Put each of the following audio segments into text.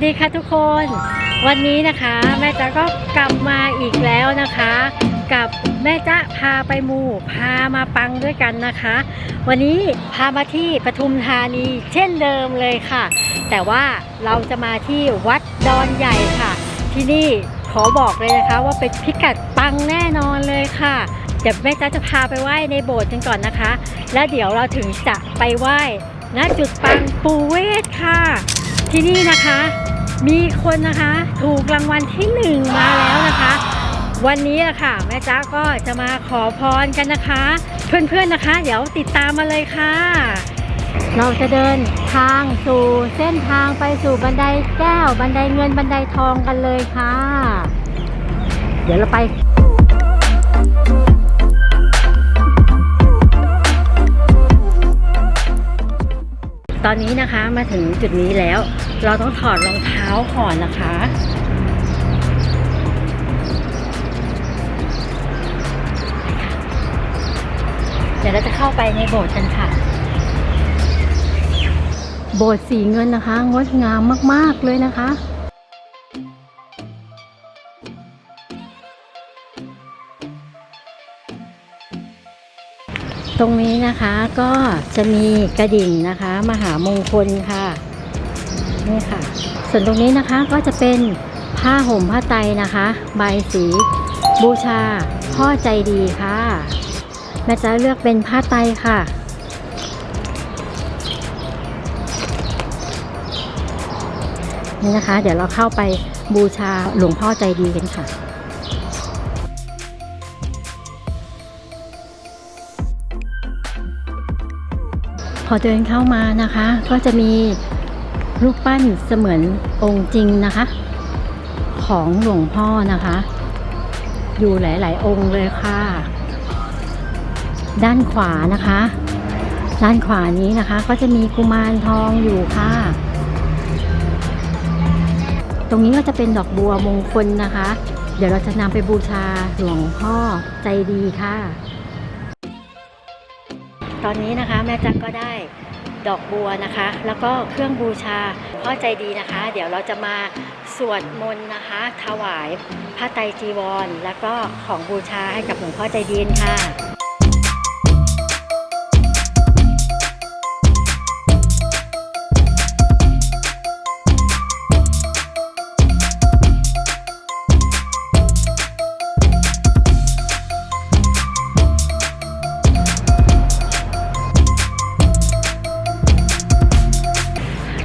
สวัสดีค่ะทุกคน วันนี้นะคะ แม่จ๊ะก็กลับมาอีกแล้วนะคะ กับแม่จ๊ะพาไปมูพามาปังด้วยกันนะคะ วันนี้พามาที่ปทุมธานีเช่นเดิมเลยค่ะ แต่ว่าเราจะมาที่วัดดอนใหญ่ค่ะ ที่นี่ขอบอกเลยนะคะ ว่าเป็นพิกัดปังแน่นอนเลยค่ะเดี๋ยวแม่จ๊ะจะพาไปไหว้ในโบสถ์กันก่อนนะคะ แล้วเดี๋ยวเราถึงจะไปไหว้ณจุดปังปูเวศค่ะ ที่นี่นะคะ มีคนนะคะถูกรางวัลที่หนึ่งมาแล้วนะคะ วันนี้นะค่ะแม่จ๊ะก็จะมาขอพรกันนะคะ เพื่อนๆนะคะ เดี๋ยวติดตามมาเลยค่ะ เราจะเดินทางสู่เส้นทางไปสู่บันไดแก้ว บันไดเงินบันไดทองกันเลยค่ะ เดี๋ยวเราไป ตอนนี้นะคะมาถึงจุดนี้แล้ว เราต้องถอดรองเท้าก่อนนะคะ เดี๋ยวเราจะเข้าไปในโบสถ์กันค่ะ โบสถ์สีเงินนะคะ งดงามมาก ๆ เลยนะคะ ตรงนี้นะคะก็จะมีกระดิ่งนะคะ มหามงคลค่ะนี่ค่ะ ส่วนตรงนี้นะคะก็จะเป็นผ้าห่มผ้าไตรนะคะ ใบสี บูชา พ่อใจดีค่ะแม่จะเลือกเป็นผ้าไตรค่ะนี่นะคะ เดี๋ยวเราเข้าไปบูชาหลวงพ่อใจดีกันค่ะ พอเดินเข้ามานะคะ ก็จะมีรูปปั้นเสมือนองค์จริงนะคะ ของหลวงพ่อนะคะ อยู่หลาย ๆ องค์เลยค่ะ ด้านขวานะคะ ด้านขวานี้นะคะ ก็จะมีกุมารทองอยู่ค่ะ ตรงนี้ก็จะเป็นดอกบัวมงคลนะคะ เดี๋ยวเราจะนำไปบูชาหลวงพ่อใจดีค่ะ ตอนนี้นะคะแม่จักก็ได้ดอกบัวนะคะ แล้วก็เครื่องบูชาพ่อใจดีนะคะ เดี๋ยวเราจะมาสวดมนต์นะคะ ถวายผ้าไตรจีวร แล้วก็ของบูชาให้กับหลวงพ่อใจดีนค่ะ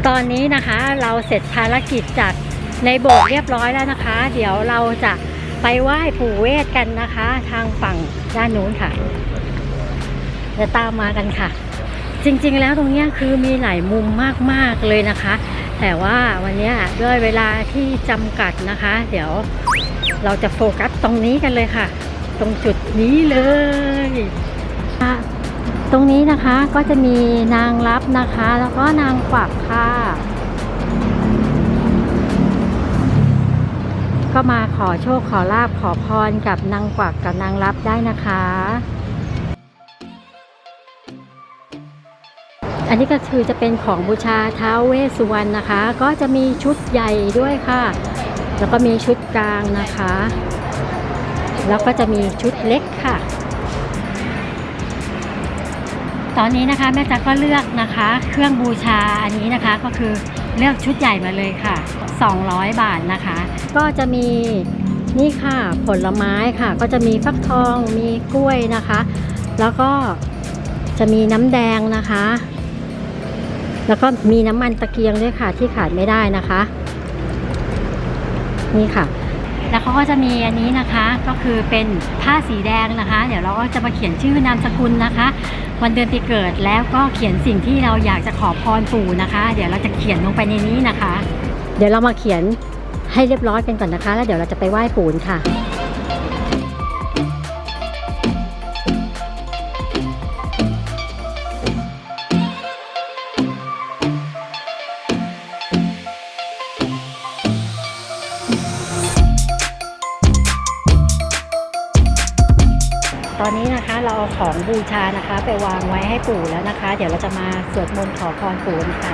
ตอนนี้นะคะเราเสร็จภารกิจจากในโบสถ์เรียบร้อยแล้วนะคะ เดี๋ยวเราจะไปไหว้ปู่เวทกันนะคะ ทางฝั่งด้านนู้นค่ะเดี๋ยวตามมากันค่ะ จริงๆแล้วตรงเนี้ยคือมีหลายมุมมากๆเลยนะคะ แต่ว่าวันเนี้ยด้วยเวลาที่จำกัดนะคะ เดี๋ยวเราจะโฟกัสตรงนี้กันเลยค่ะ ตรงจุดนี้เลยค่ะ ตรงนี้นะคะก็จะมีนางรับนะคะ แล้วก็นางกวักค่ะ ก็มาขอโชคขอลาบขอพรกับนางกวักกับนางรับได้นะคะ อันนี้ก็คือจะเป็นของบูชาท้าวเวสสุวรรณนะคะ ก็จะมีชุดใหญ่ด้วยค่ะ แล้วก็มีชุดกลางนะคะ แล้วก็จะมีชุดเล็กค่ะ ตอนนี้นะคะแม่จักก็เลือกนะคะ เครื่องบูชาอันนี้นะคะก็คือเลือกชุดใหญ่มาเลยค่ะ 200 บาทนะคะ ก็จะมีนี่ค่ะผลไม้ค่ะ ก็จะมีฟักทองมีกล้วยนะคะ แล้วก็จะมีน้ำแดงนะคะ แล้วก็มีน้ำมันตะเกียงด้วยค่ะที่ขาดไม่ได้นะคะ นี่ค่ะ แล้วเขาก็จะมีอันนี้นะคะก็คือเป็นผ้าสีแดงนะคะ เดี๋ยวเราก็จะมาเขียนชื่อนามสกุลนะคะ วันเดือนปีเกิดแล้วก็เขียนสิ่งที่เราอยากจะขอพรปู่นะคะ เดี๋ยวเราจะเขียนลงไปในนี้นะคะ เดี๋ยวเรามาเขียนให้เรียบร้อยกันก่อนนะคะ แล้วเดี๋ยวเราจะไปไหว้ปู่ค่ะ ตอนนี้นะคะเราเอาของบูชานะคะ ไปวางไว้ให้ปู่แล้วนะคะ เดี๋ยวเราจะมาสวดมนต์ขอพรปู่กันค่ะ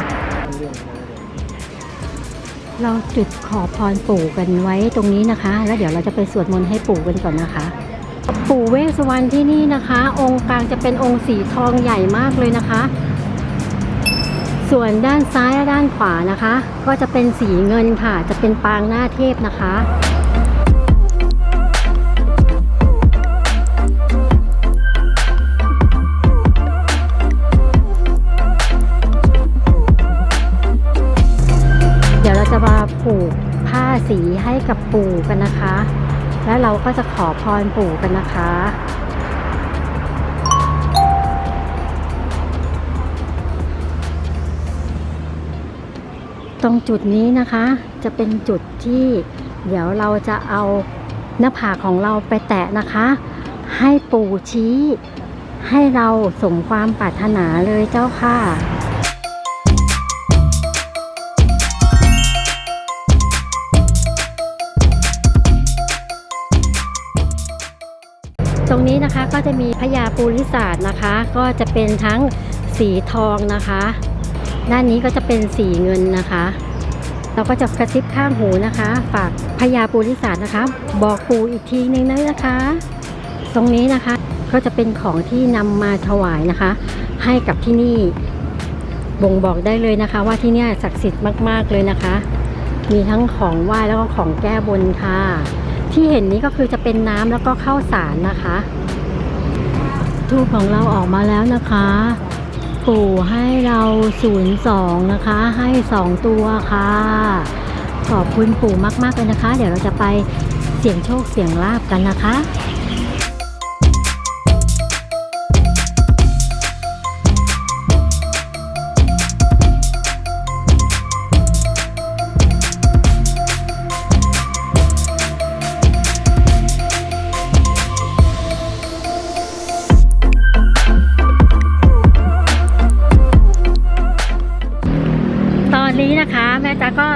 เราจุดขอพรปู่กันไว้ตรงนี้นะคะ แล้วเดี๋ยวเราจะไปสวดมนต์ให้ปู่กันก่อนนะคะ ปู่เวสสวรรณที่นี่นะคะ องค์กลางจะเป็นองค์สีทองใหญ่มากเลยนะคะ ส่วนด้านซ้ายและด้านขวานะคะ ก็จะเป็นสีเงินค่ะ จะเป็นปางหน้าเทพนะคะ สีให้กับปู่กันนะคะ แล้วเราก็จะขอพรปู่กันนะคะตรงจุดนี้นะคะจะเป็นจุดที่เดี๋ยวเราจะเอาหน้าผากของเราไปแตะนะคะ ให้ปู่ชี้ ให้เราสมความปรารถนาเลยเจ้าค่ะ นี้นะคะก็จะมีพญาปูริศาสตร์นะคะ ก็จะเป็นทั้งสีทองนะคะ ด้านนี้ก็จะเป็นสีเงินนะคะ เราก็จะกระซิบข้างหูนะคะ ฝากพญาปูริศาสตร์นะคะ บอกปู่อีกทีนึงนะนะคะ ตรงนี้นะคะก็จะเป็นของที่นำมาถวายนะคะ ให้กับที่นี่บ่งบอกได้เลยนะคะ ว่าที่นี่ศักดิ์สิทธิ์มาก ๆเลยนะคะ มีทั้งของไหว้แล้วก็ของแก้บนค่ะ ที่เห็นนี้ก็คือจะเป็นน้ำแล้วก็ข้าวสารนะคะทูบของเราออกมาแล้วนะคะ ปู่ให้เราศูนย์สองนะคะ ให้สองตัวค่ะ ขอบคุณปู่มากๆเลยนะคะ เดี๋ยวเราจะไปเสี่ยงโชคเสี่ยงลาบกันนะคะ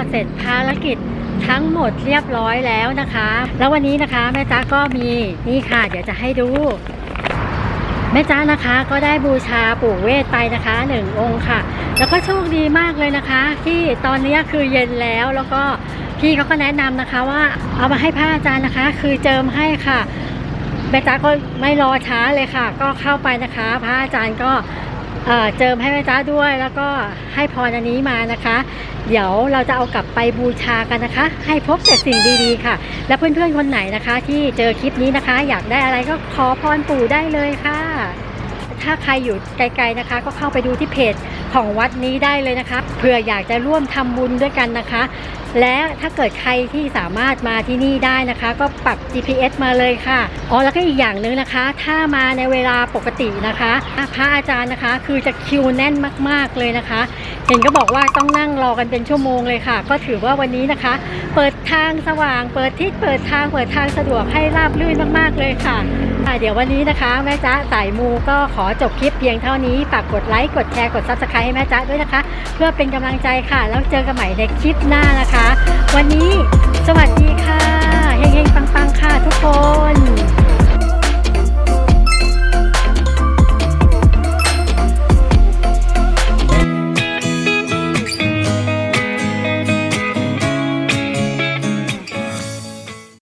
เสร็จภารกิจทั้งหมดเรียบร้อยแล้วนะคะ แล้ววันนี้นะคะแม่จ๊ะก็มีนี่ค่ะ เดี๋ยวจะให้ดูแม่จ๊ะนะคะก็ได้บูชาปู่เวทไปนะคะหนึ่งองค์ค่ะ แล้วก็โชคดีมากเลยนะคะ ที่ตอนนี้คือเย็นแล้วแล้วก็พี่เขาก็แนะนำนะคะว่าเอามาให้พระอาจารย์นะคะ คือเจิมให้ค่ะแม่จ๊ะก็ไม่รอช้าเลยค่ะ ก็เข้าไปนะคะ พระอาจารย์ก็ เอ่อเจิมให้แม่จ๊ะด้วย แล้วก็ให้พรอันนี้มานะคะ เดี๋ยวเราจะเอากลับไปบูชากันนะคะ ให้พบแต่สิ่งดีๆค่ะ และเพื่อนๆคนไหนนะคะ ที่เจอคลิปนี้นะคะ อยากได้อะไรก็ขอพรปู่ได้เลยค่ะ ถ้าใครอยู่ไกลๆนะคะ ก็เข้าไปดูที่เพจของวัดนี้ได้เลยนะคะเผื่ออยากจะร่วมทำบุญด้วยกันนะคะ และถ้าเกิดใครที่สามารถมาที่นี่ได้นะคะ ก็ปรับ GPS มาเลยค่ะอ๋อแล้วก็อีกอย่างหนึ่งนะคะ ถ้ามาในเวลาปกตินะคะพระอาจารย์นะคะ คือจะคิวแน่นมาก ๆเลยนะคะ เห็นก็บอกว่าต้องนั่งรอกันเป็นชั่วโมงเลยค่ะ ก็ถือว่าวันนี้นะคะ เปิดทางสว่าง เปิดทิศเปิดทางเปิดทางสะดวกให้ราบรื่นมากๆเลยค่ะอะเดี๋ยววันนี้นะคะแม่จ๊ะสายมูก็ขอจบคลิปเพียงเท่านี้ ฝากกดไลค์ กดแชร์ กดซับสไครต์ให้แม่จ๊ะด้วยนะคะ เพื่อเป็นกำลังใจค่ะ แล้วเจอกันใหม่ในคลิปหน้านะคะวันนี้สวัสดีค่ะ เฮงๆปังๆ ค่ะทุกคน